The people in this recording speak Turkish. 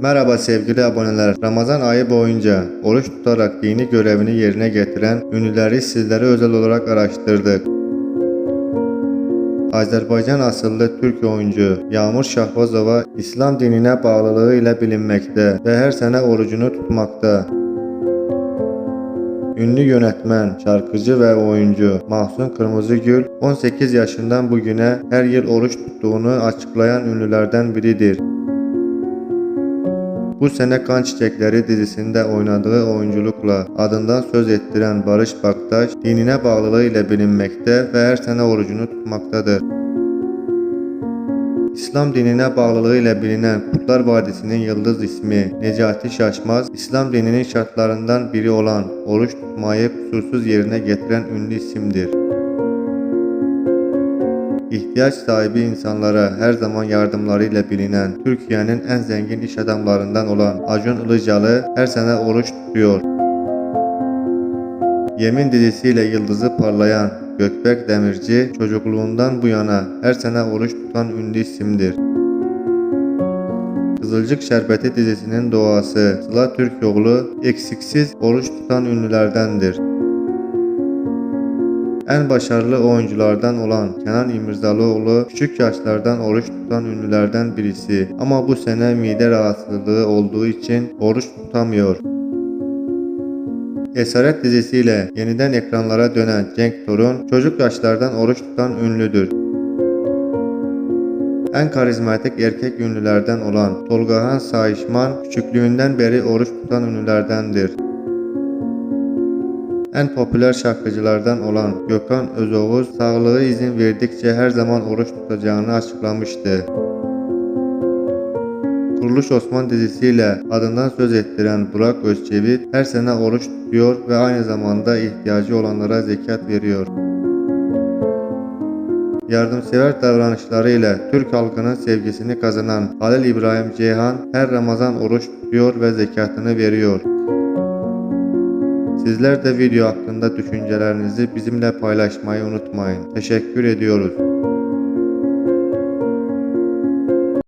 Merhaba sevgili aboneler. Ramazan ayı boyunca oruç tutarak dini görevini yerine getiren ünlüleri sizlere özel olarak araştırdık. Azerbaycan asıllı Türk oyuncu Yağmur Şahbazova İslam dinine bağlılığı ile bilinmekte ve her sene orucunu tutmakta. Ünlü yönetmen, şarkıcı ve oyuncu Mahsun Kırmızıgül 18 yaşından bugüne her yıl oruç tuttuğunu açıklayan ünlülerden biridir. Bu sene Kan Çiçekleri dizisinde oynadığı oyunculukla adından söz ettiren Barış Baktaş, dinine bağlılığı ile bilinmekte ve her sene orucunu tutmaktadır. İslam dinine bağlılığı ile bilinen Kurtlar Vadisi'nin yıldız ismi Necati Şaşmaz, İslam dininin şartlarından biri olan oruç tutmayı kusursuz yerine getiren ünlü isimdir. İhtiyaç sahibi insanlara her zaman yardımlarıyla bilinen Türkiye'nin en zengin iş adamlarından olan Acun Ilıcalı her sene oruç tutuyor. Yemin dizisiyle yıldızı parlayan Gökberk Demirci çocukluğundan bu yana her sene oruç tutan ünlü isimdir. Kızılcık Şerbeti dizisinin doğası Sıla Türkoğlu eksiksiz oruç tutan ünlülerdendir. En başarılı oyunculardan olan Kenan İmirzalıoğlu küçük yaşlardan oruç tutan ünlülerden birisi ama bu sene mide rahatsızlığı olduğu için oruç tutamıyor. Esaret dizisiyle yeniden ekranlara dönen Cenk Torun çocuk yaşlardan oruç tutan ünlüdür. En karizmatik erkek ünlülerden olan Tolgahan Sayışman küçüklüğünden beri oruç tutan ünlülerdendir. En popüler şarkıcılardan olan Gökhan Özoğuz sağlığı izin verdikçe her zaman oruç tutacağını açıklamıştı. Kuruluş Osman dizisiyle adından söz ettiren Burak Özçivit her sene oruç tutuyor ve aynı zamanda ihtiyacı olanlara zekat veriyor. Yardımsever davranışlarıyla Türk halkının sevgisini kazanan Halil İbrahim Ceyhan her Ramazan oruç tutuyor ve zekatını veriyor. Sizler de video hakkında düşüncelerinizi bizimle paylaşmayı unutmayın. Teşekkür ediyoruz.